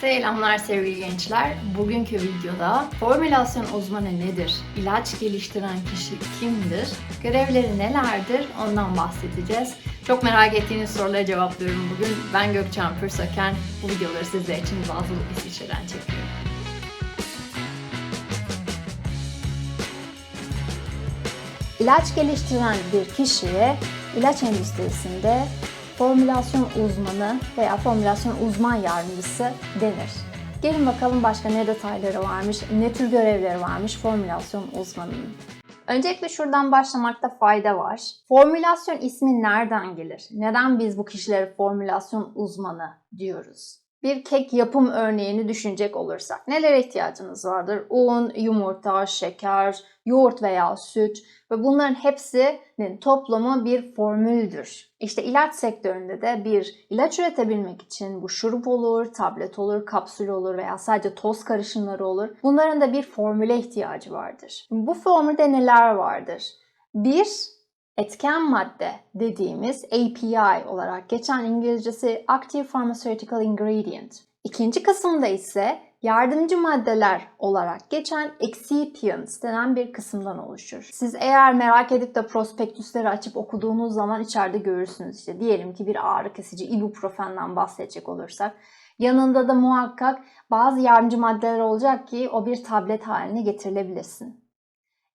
Selamlar sevgili gençler. Bugünkü videoda formülasyon uzmanı nedir? İlaç geliştiren kişi kimdir? Görevleri nelerdir? Ondan bahsedeceğiz. Çok merak ettiğiniz soruları cevaplıyorum bugün. Ben Gökçen Pürsöken. Bu videoları sizler için Basel İsviçre'den çekiyorum. İlaç geliştiren bir kişiye ilaç endüstrisinde formülasyon uzmanı veya formülasyon uzman yardımcısı denir. Gelin bakalım başka ne detayları varmış, ne tür görevleri varmış formülasyon uzmanının. Öncelikle şuradan başlamakta fayda var. Formülasyon ismi nereden gelir? Neden biz bu kişilere formülasyon uzmanı diyoruz? Bir kek yapım örneğini düşünecek olursak nelere ihtiyacınız vardır? Un, yumurta, şeker, yoğurt veya süt ve bunların hepsinin toplamı bir formüldür. İşte ilaç sektöründe de bir ilaç üretebilmek için bu şurup olur, tablet olur, kapsül olur veya sadece toz karışımları olur. Bunların da bir formüle ihtiyacı vardır. Bu formülde neler vardır? Bir, etken madde dediğimiz API olarak geçen İngilizcesi Active Pharmaceutical Ingredient. İkinci kısımda ise yardımcı maddeler olarak geçen excipients denen bir kısımdan oluşur. Siz eğer merak edip de prospektüsleri açıp okuduğunuz zaman içeride görürsünüz işte diyelim ki bir ağrı kesici ibuprofenden bahsedecek olursak yanında da muhakkak bazı yardımcı maddeler olacak ki o bir tablet haline getirilebilirsin.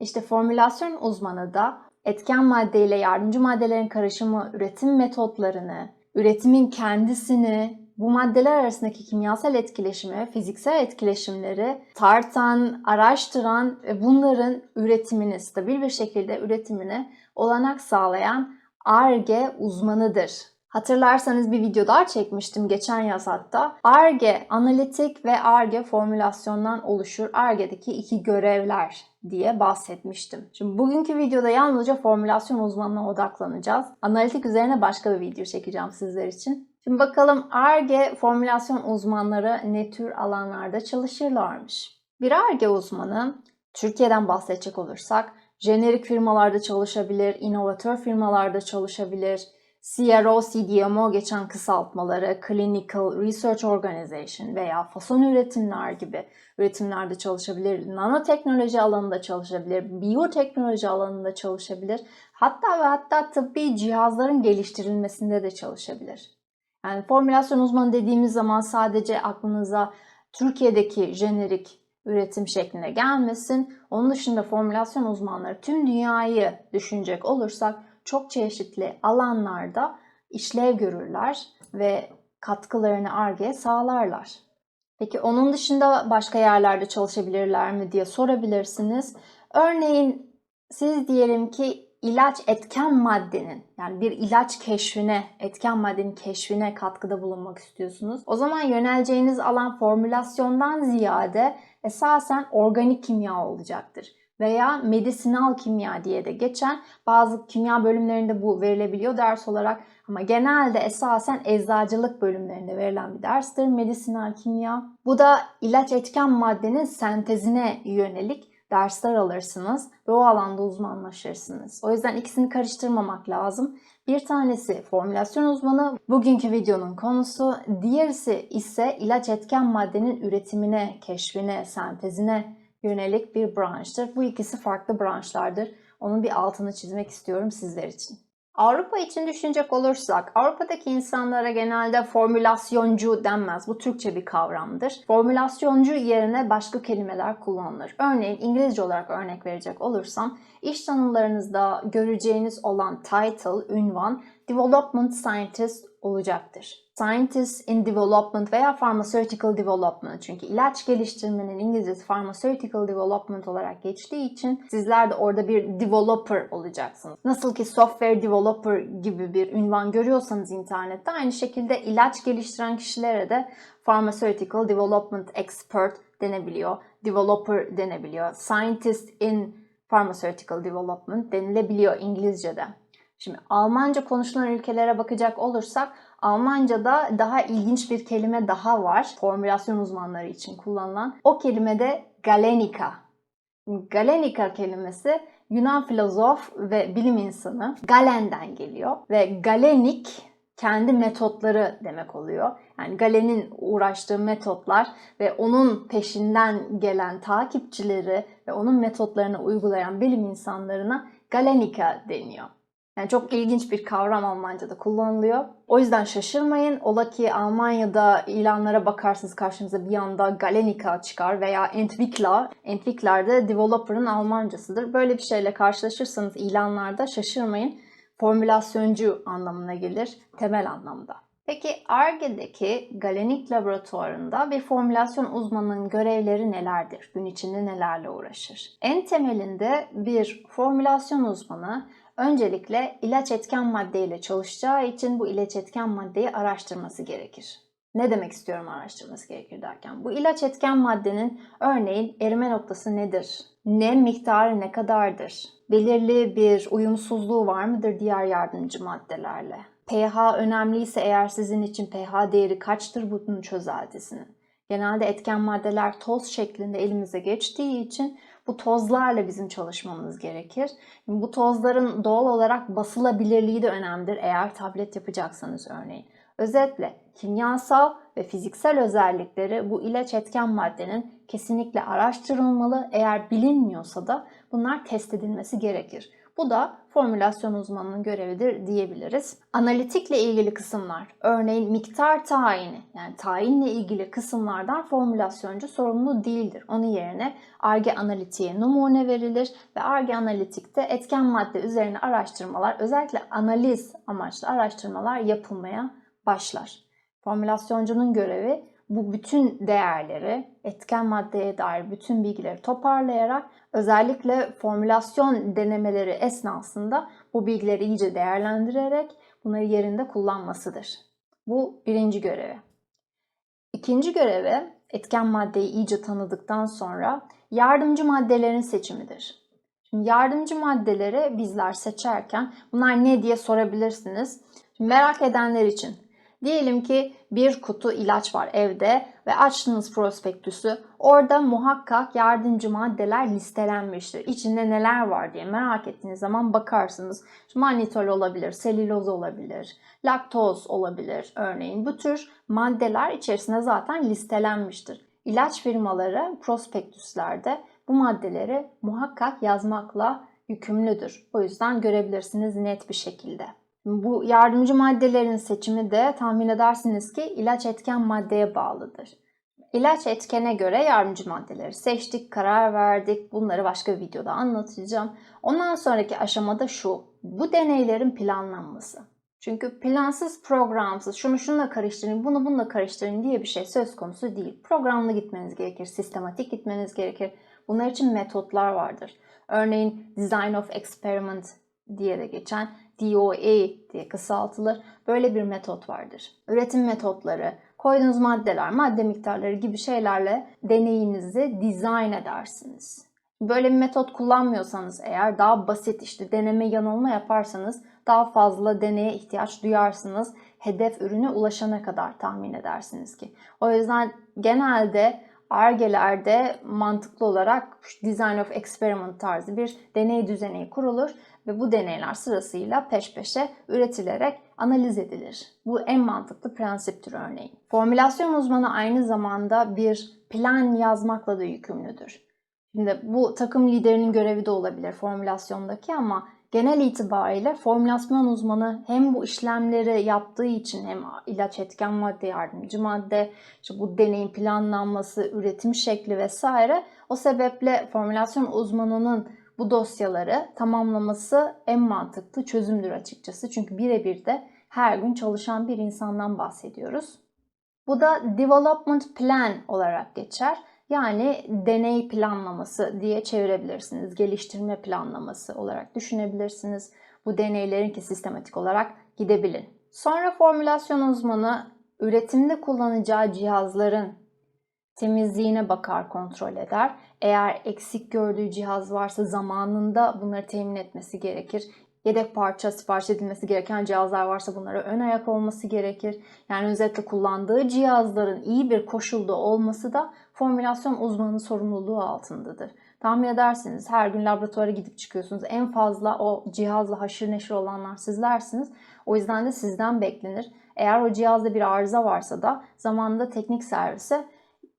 İşte formülasyon uzmanı da etken madde ile yardımcı maddelerin karışımı üretim metotlarını, üretimin kendisini, bu maddeler arasındaki kimyasal etkileşimi, fiziksel etkileşimleri tartan, araştıran ve bunların üretimini, stabil bir şekilde üretimini olanak sağlayan ARGE uzmanıdır. Hatırlarsanız bir video daha çekmiştim geçen yaz hatta. ARGE analitik ve ARGE formülasyondan oluşur. ARGE'deki iki görevler diye bahsetmiştim. Şimdi bugünkü videoda yalnızca formülasyon uzmanına odaklanacağız. Analitik üzerine başka bir video çekeceğim sizler için. Şimdi bakalım ARGE formülasyon uzmanları ne tür alanlarda çalışırlarmış? Bir ARGE uzmanı, Türkiye'den bahsedecek olursak, jenerik firmalarda çalışabilir, inovatör firmalarda çalışabilir, CRO, CDMO geçen kısaltmaları, Clinical Research Organization veya fason üretimler gibi üretimlerde çalışabilir, nanoteknoloji alanında çalışabilir, biyoteknoloji alanında çalışabilir, hatta ve hatta tıbbi cihazların geliştirilmesinde de çalışabilir. Yani formülasyon uzmanı dediğimiz zaman sadece aklınıza Türkiye'deki jenerik üretim şekline gelmesin. Onun dışında formülasyon uzmanları tüm dünyayı düşünecek olursak çok çeşitli alanlarda işlev görürler ve katkılarını ARGE'ye sağlarlar. Peki onun dışında başka yerlerde çalışabilirler mi diye sorabilirsiniz. Örneğin siz diyelim ki ilaç etken maddenin yani bir ilaç keşfine, etken maddenin keşfine katkıda bulunmak istiyorsunuz. O zaman yöneleceğiniz alan formülasyondan ziyade esasen organik kimya olacaktır veya medisinal kimya diye de geçen bazı kimya bölümlerinde bu verilebiliyor ders olarak ama genelde esasen eczacılık bölümlerinde verilen bir derstir medisinal kimya. Bu da ilaç etken maddenin sentezine yönelik dersler alırsınız ve o alanda uzmanlaşırsınız. O yüzden ikisini karıştırmamak lazım. Bir tanesi formülasyon uzmanı, bugünkü videonun konusu. Diğerisi ise ilaç etken maddenin üretimine, keşfine, sentezine yönelik bir branştır. Bu ikisi farklı branşlardır. Onun bir altını çizmek istiyorum sizler için. Avrupa için düşünecek olursak, Avrupa'daki insanlara genelde formülasyoncu denmez. Bu Türkçe bir kavramdır. Formülasyoncu yerine başka kelimeler kullanılır. Örneğin İngilizce olarak örnek verecek olursam, iş tanımlarınızda göreceğiniz olan title, ünvan, Development Scientist olacaktır. Scientist in Development veya Pharmaceutical Development. Çünkü ilaç geliştirmenin İngilizcesi Pharmaceutical Development olarak geçtiği için sizler de orada bir developer olacaksınız. Nasıl ki software developer gibi bir ünvan görüyorsanız internette aynı şekilde ilaç geliştiren kişilere de Pharmaceutical Development Expert denebiliyor. Developer denebiliyor. Scientist in Pharmaceutical Development denilebiliyor İngilizce'de. Şimdi Almanca konuşulan ülkelere bakacak olursak Almanca'da daha ilginç bir kelime daha var. Formülasyon uzmanları için kullanılan. O kelime de Galenica. Galenica kelimesi Yunan filozof ve bilim insanı Galen'den geliyor ve Galenik kendi metotları demek oluyor. Yani Galen'in uğraştığı metotlar ve onun peşinden gelen takipçileri ve onun metotlarını uygulayan bilim insanlarına Galenica deniyor. Yani çok ilginç bir kavram Almanca'da kullanılıyor. O yüzden şaşırmayın. Ola ki Almanya'da ilanlara bakarsınız karşınıza bir anda Galenica çıkar veya Entwickler. Entwickler de developer'ın Almancasıdır. Böyle bir şeyle karşılaşırsanız ilanlarda şaşırmayın. Formülasyoncu anlamına gelir temel anlamda. Peki ARGE'deki Galenik laboratuvarında bir formülasyon uzmanının görevleri nelerdir? Gün içinde nelerle uğraşır? En temelinde bir formülasyon uzmanı öncelikle ilaç etken maddeyle çalışacağı için bu ilaç etken maddeyi araştırması gerekir. Ne demek istiyorum araştırması gerekir derken? Bu ilaç etken maddenin örneğin erime noktası nedir? Nem miktarı ne kadardır? Belirli bir uyumsuzluğu var mıdır diğer yardımcı maddelerle? pH önemliyse eğer sizin için pH değeri kaçtır bunun çözeltisinin? Genelde etken maddeler toz şeklinde elimize geçtiği için bu tozlarla bizim çalışmamız gerekir. Bu tozların doğal olarak basılabilirliği de önemlidir eğer tablet yapacaksanız örneğin. Özetle kimyasal ve fiziksel özellikleri bu ilaç etken maddenin kesinlikle araştırılmalı. Eğer bilinmiyorsa da bunlar test edilmesi gerekir. Bu da formülasyon uzmanının görevidir diyebiliriz. Analitikle ilgili kısımlar, örneğin miktar tayini, yani tayinle ilgili kısımlardan formülasyoncu sorumlu değildir. Onun yerine ARGE analitiğe numune verilir ve ARGE analitikte etken madde üzerine araştırmalar, özellikle analiz amaçlı araştırmalar yapılmaya başlar. Formülasyoncunun görevi bu bütün değerleri, etken maddeye dair bütün bilgileri toparlayarak özellikle formülasyon denemeleri esnasında bu bilgileri iyice değerlendirerek bunları yerinde kullanmasıdır. Bu birinci görevi. İkinci görevi etken maddeyi iyice tanıdıktan sonra yardımcı maddelerin seçimidir. Şimdi yardımcı maddeleri bizler seçerken bunlar ne diye sorabilirsiniz. Şimdi merak edenler için Diyelim ki bir kutu ilaç var evde ve açtınız prospektüsü. Orada muhakkak yardımcı maddeler listelenmiştir. İçinde neler var diye merak ettiğiniz zaman bakarsınız. Mannitol olabilir, selüloz olabilir, laktoz olabilir örneğin. Bu tür maddeler içerisinde zaten listelenmiştir. İlaç firmaları prospektüslerde bu maddeleri muhakkak yazmakla yükümlüdür. O yüzden görebilirsiniz net bir şekilde. Bu yardımcı maddelerin seçimi de tahmin edersiniz ki ilaç etken maddeye bağlıdır. İlaç etkene göre yardımcı maddeleri seçtik, karar verdik. Bunları başka bir videoda anlatacağım. Ondan sonraki aşamada şu. Bu deneylerin planlanması. Çünkü plansız, programsız, şunu şununla karıştırın, bunu bununla karıştırın diye bir şey söz konusu değil. Programlı gitmeniz gerekir, sistematik gitmeniz gerekir. Bunlar için metotlar vardır. Örneğin Design of Experiment diye de geçen DOA diye kısaltılır. Böyle bir metot vardır. Üretim metotları, koyduğunuz maddeler, madde miktarları gibi şeylerle deneyinizi dizayn edersiniz. Böyle bir metot kullanmıyorsanız eğer daha basit işte deneme yanılma yaparsanız daha fazla deneye ihtiyaç duyarsınız. Hedef ürüne ulaşana kadar tahmin edersiniz ki. O yüzden genelde ARGE'lerde mantıklı olarak Design of Experiment tarzı bir deney düzeni kurulur ve bu deneyler sırasıyla peş peşe üretilerek analiz edilir. Bu en mantıklı prensiptir örneğin. Formülasyon uzmanı aynı zamanda bir plan yazmakla da yükümlüdür. Şimdi bu takım liderinin görevi de olabilir formülasyondaki ama genel itibariyle formülasyon uzmanı hem bu işlemleri yaptığı için hem ilaç etken madde, yardımcı madde, işte bu deneyin planlanması, üretim şekli vesaire o sebeple formülasyon uzmanının bu dosyaları tamamlaması en mantıklı çözümdür açıkçası. Çünkü birebir de her gün çalışan bir insandan bahsediyoruz. Bu da development plan olarak geçer. Yani deney planlaması diye çevirebilirsiniz. Geliştirme planlaması olarak düşünebilirsiniz. Bu deneylerin ki sistematik olarak gidebilin. Sonra formülasyon uzmanı üretimde kullanacağı cihazların temizliğine bakar, kontrol eder. Eğer eksik gördüğü cihaz varsa zamanında bunları temin etmesi gerekir. Yedek parça sipariş edilmesi gereken cihazlar varsa bunlara ön ayak olması gerekir. Yani özetle kullandığı cihazların iyi bir koşulda olması da formülasyon uzmanı sorumluluğu altındadır. Tahmin edersiniz her gün laboratuvara gidip çıkıyorsunuz. En fazla o cihazla haşır neşir olanlar sizlersiniz. O yüzden de sizden beklenir. Eğer o cihazda bir arıza varsa da zamanında teknik servise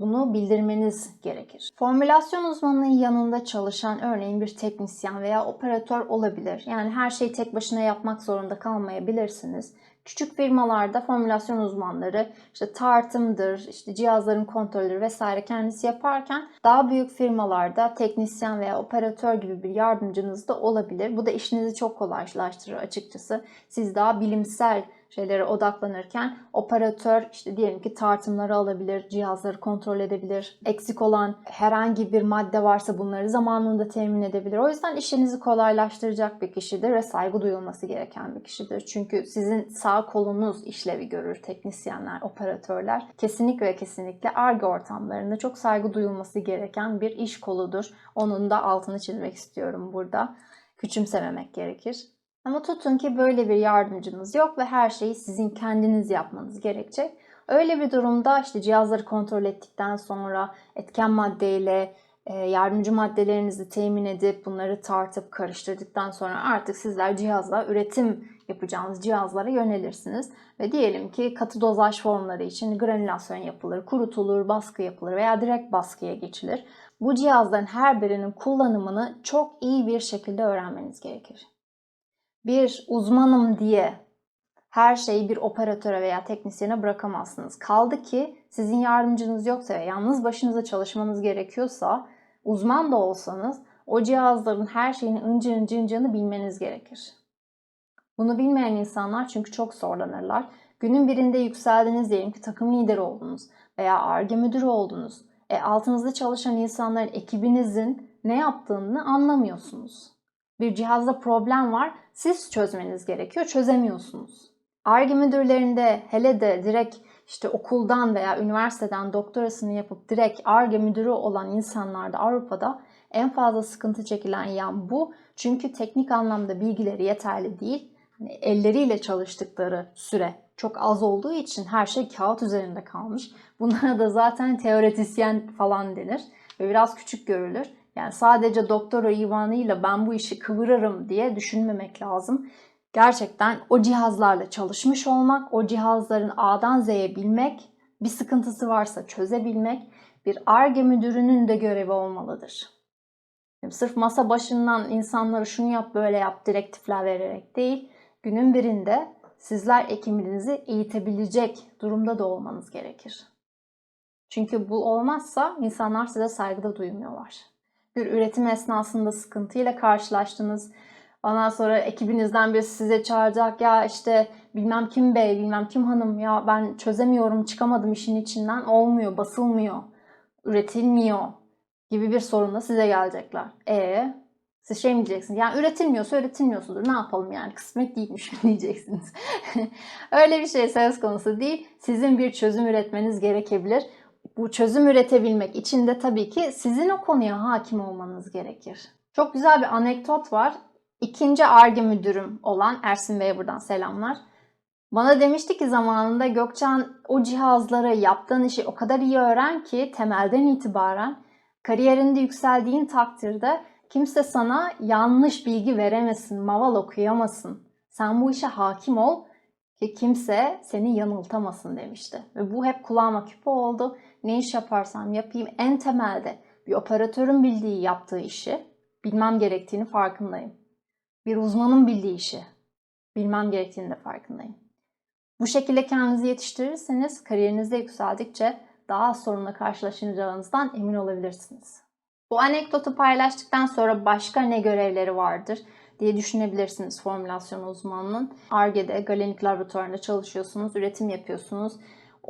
bunu bildirmeniz gerekir. Formülasyon uzmanının yanında çalışan örneğin bir teknisyen veya operatör olabilir. Yani her şeyi tek başına yapmak zorunda kalmayabilirsiniz. Küçük firmalarda formülasyon uzmanları işte tartımdır, işte cihazların kontrolü vesaire kendisi yaparken daha büyük firmalarda teknisyen veya operatör gibi bir yardımcınız da olabilir. Bu da işinizi çok kolaylaştırır açıkçası. Siz daha bilimsel şeylere odaklanırken operatör işte diyelim ki tartımları alabilir, cihazları kontrol edebilir. Eksik olan herhangi bir madde varsa bunları zamanında temin edebilir. O yüzden işinizi kolaylaştıracak bir kişidir ve saygı duyulması gereken bir kişidir. Çünkü sizin sağ kolunuz işlevi görür teknisyenler, operatörler. Kesinlikle ve kesinlikle ARGE ortamlarında çok saygı duyulması gereken bir iş koludur. Onun da altını çizmek istiyorum burada. Küçümsememek gerekir. Ama tutun ki böyle bir yardımcınız yok ve her şeyi sizin kendiniz yapmanız gerekecek. Öyle bir durumda işte cihazları kontrol ettikten sonra etken maddeyle e, yardımcı maddelerinizi temin edip bunları tartıp karıştırdıktan sonra artık sizler cihazla üretim yapacağınız cihazlara yönelirsiniz. Ve diyelim ki katı dozaj formları için granülasyon yapılır, kurutulur, baskı yapılır veya direkt baskıya geçilir. Bu cihazların her birinin kullanımını çok iyi bir şekilde öğrenmeniz gerekir bir uzmanım diye her şeyi bir operatöre veya teknisyene bırakamazsınız. Kaldı ki sizin yardımcınız yoksa ve yalnız başınıza çalışmanız gerekiyorsa uzman da olsanız o cihazların her şeyini ıncı ıncı ıncını bilmeniz gerekir. Bunu bilmeyen insanlar çünkü çok zorlanırlar. Günün birinde yükseldiniz diyelim ki takım lideri oldunuz veya ARGE müdürü oldunuz. E, altınızda çalışan insanların ekibinizin ne yaptığını anlamıyorsunuz. Bir cihazda problem var, siz çözmeniz gerekiyor, çözemiyorsunuz. ARGE müdürlerinde hele de direkt işte okuldan veya üniversiteden doktorasını yapıp direkt ARGE müdürü olan insanlarda Avrupa'da en fazla sıkıntı çekilen yan bu. Çünkü teknik anlamda bilgileri yeterli değil. Hani elleriyle çalıştıkları süre çok az olduğu için her şey kağıt üzerinde kalmış. Bunlara da zaten teoretisyen falan denir ve biraz küçük görülür. Yani sadece doktora ivanıyla ben bu işi kıvırırım diye düşünmemek lazım. Gerçekten o cihazlarla çalışmış olmak, o cihazların A'dan Z'ye bilmek, bir sıkıntısı varsa çözebilmek bir ARGE müdürünün de görevi olmalıdır. Yani sırf masa başından insanlara şunu yap böyle yap direktifler vererek değil, günün birinde sizler ekibinizi eğitebilecek durumda da olmanız gerekir. Çünkü bu olmazsa insanlar size saygıda duymuyorlar bir üretim esnasında sıkıntıyla karşılaştınız. Ondan sonra ekibinizden birisi size çağıracak ya işte bilmem kim bey, bilmem kim hanım ya ben çözemiyorum, çıkamadım işin içinden, olmuyor, basılmıyor, üretilmiyor gibi bir sorunla size gelecekler. E siz şey mi diyeceksiniz? Yani üretilmiyorsa üretilmiyorsundur. Ne yapalım yani? Kısmet değilmiş mi diyeceksiniz. Öyle bir şey söz konusu değil. Sizin bir çözüm üretmeniz gerekebilir bu çözüm üretebilmek için de tabii ki sizin o konuya hakim olmanız gerekir. Çok güzel bir anekdot var. İkinci ARGE müdürüm olan Ersin Bey'e buradan selamlar. Bana demişti ki zamanında Gökçen o cihazları yaptığın işi o kadar iyi öğren ki temelden itibaren kariyerinde yükseldiğin takdirde kimse sana yanlış bilgi veremesin, maval okuyamasın. Sen bu işe hakim ol ki kimse seni yanıltamasın demişti. Ve bu hep kulağıma küpe oldu ne iş yaparsam yapayım en temelde bir operatörün bildiği yaptığı işi bilmem gerektiğini farkındayım. Bir uzmanın bildiği işi bilmem gerektiğini de farkındayım. Bu şekilde kendinizi yetiştirirseniz kariyerinizde yükseldikçe daha az sorunla karşılaşacağınızdan emin olabilirsiniz. Bu anekdotu paylaştıktan sonra başka ne görevleri vardır diye düşünebilirsiniz formülasyon uzmanının. ARGE'de, Galenik Laboratuvarı'nda çalışıyorsunuz, üretim yapıyorsunuz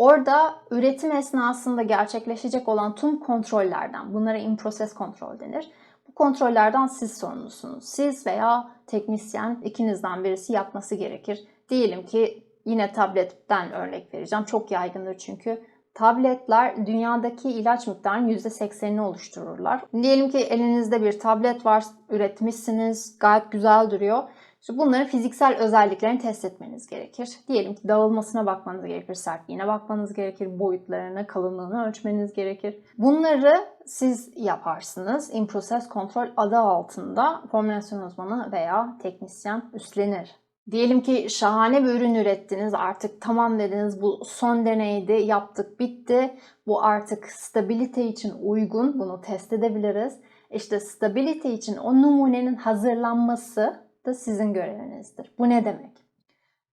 Orada üretim esnasında gerçekleşecek olan tüm kontrollerden, bunlara in-process kontrol denir. Bu kontrollerden siz sorumlusunuz. Siz veya teknisyen ikinizden birisi yapması gerekir. Diyelim ki yine tabletten örnek vereceğim. Çok yaygındır çünkü. Tabletler dünyadaki ilaç miktarının %80'ini oluştururlar. Diyelim ki elinizde bir tablet var, üretmişsiniz, gayet güzel duruyor. İşte bunların fiziksel özelliklerini test etmeniz gerekir. Diyelim ki dağılmasına bakmanız gerekir, sertliğine bakmanız gerekir, boyutlarını, kalınlığını ölçmeniz gerekir. Bunları siz yaparsınız. In Process Control adı altında formülasyon uzmanı veya teknisyen üstlenir. Diyelim ki şahane bir ürün ürettiniz. Artık tamam dediniz bu son deneydi, yaptık, bitti. Bu artık stabilite için uygun. Bunu test edebiliriz. İşte stabilite için o numunenin hazırlanması da sizin görevinizdir. Bu ne demek?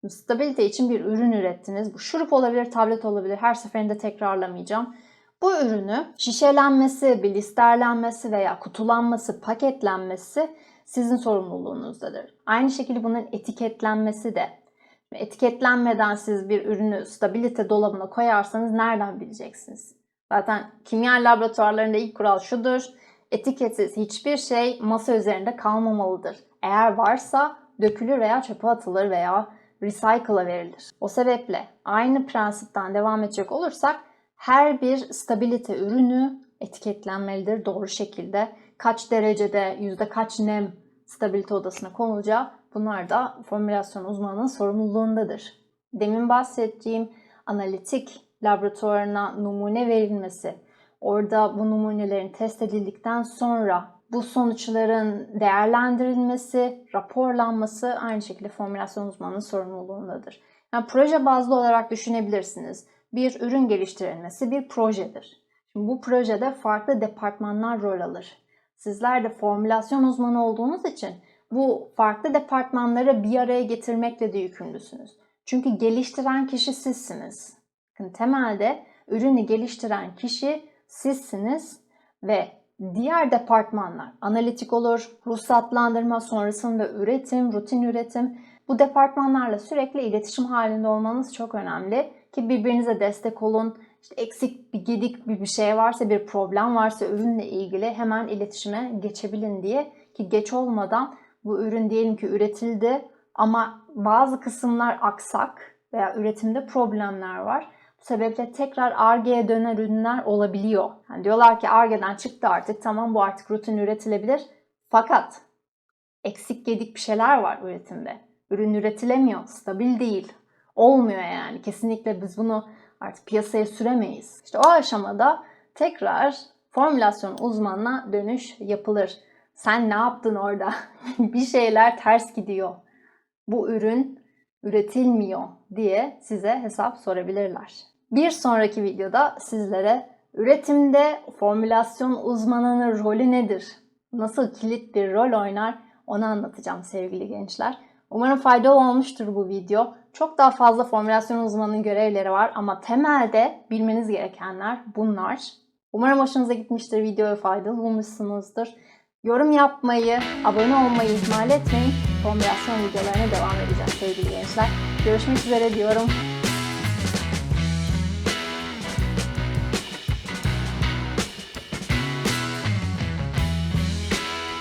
Stabilite için bir ürün ürettiniz. Bu şurup olabilir, tablet olabilir. Her seferinde tekrarlamayacağım. Bu ürünü şişelenmesi, blisterlenmesi veya kutulanması, paketlenmesi sizin sorumluluğunuzdadır. Aynı şekilde bunun etiketlenmesi de. Etiketlenmeden siz bir ürünü stabilite dolabına koyarsanız nereden bileceksiniz? Zaten kimya laboratuvarlarında ilk kural şudur. Etiketsiz hiçbir şey masa üzerinde kalmamalıdır. Eğer varsa dökülür veya çöpe atılır veya recycle'a verilir. O sebeple aynı prensipten devam edecek olursak her bir stabilite ürünü etiketlenmelidir doğru şekilde. Kaç derecede, yüzde kaç nem stabilite odasına konulacağı bunlar da formülasyon uzmanının sorumluluğundadır. Demin bahsettiğim analitik laboratuvarına numune verilmesi, orada bu numunelerin test edildikten sonra bu sonuçların değerlendirilmesi, raporlanması aynı şekilde formülasyon uzmanının sorumluluğundadır. Yani proje bazlı olarak düşünebilirsiniz. Bir ürün geliştirilmesi bir projedir. Şimdi bu projede farklı departmanlar rol alır. Sizler de formülasyon uzmanı olduğunuz için bu farklı departmanları bir araya getirmekle de yükümlüsünüz. Çünkü geliştiren kişi sizsiniz. Bakın temelde ürünü geliştiren kişi sizsiniz ve diğer departmanlar analitik olur, ruhsatlandırma sonrasında üretim, rutin üretim bu departmanlarla sürekli iletişim halinde olmanız çok önemli ki birbirinize destek olun. İşte eksik bir gedik bir şey varsa, bir problem varsa ürünle ilgili hemen iletişime geçebilin diye ki geç olmadan bu ürün diyelim ki üretildi ama bazı kısımlar aksak veya üretimde problemler var. Bu sebeple tekrar Ar-Ge'ye dönen ürünler olabiliyor. Yani diyorlar ki Ar-Ge'den çıktı artık tamam bu artık rutin üretilebilir. Fakat eksik gedik bir şeyler var üretimde. Ürün üretilemiyor, stabil değil. Olmuyor yani. Kesinlikle biz bunu artık piyasaya süremeyiz. İşte o aşamada tekrar formülasyon uzmanına dönüş yapılır. Sen ne yaptın orada? bir şeyler ters gidiyor. Bu ürün üretilmiyor diye size hesap sorabilirler. Bir sonraki videoda sizlere üretimde formülasyon uzmanının rolü nedir? Nasıl kilit bir rol oynar? Onu anlatacağım sevgili gençler. Umarım faydalı olmuştur bu video. Çok daha fazla formülasyon uzmanının görevleri var ama temelde bilmeniz gerekenler bunlar. Umarım hoşunuza gitmiştir, videoyu faydalı bulmuşsunuzdur. Yorum yapmayı, abone olmayı ihmal etmeyin. Formülasyon videolarına devam edeceğiz sevgili gençler. Görüşmek üzere diyorum.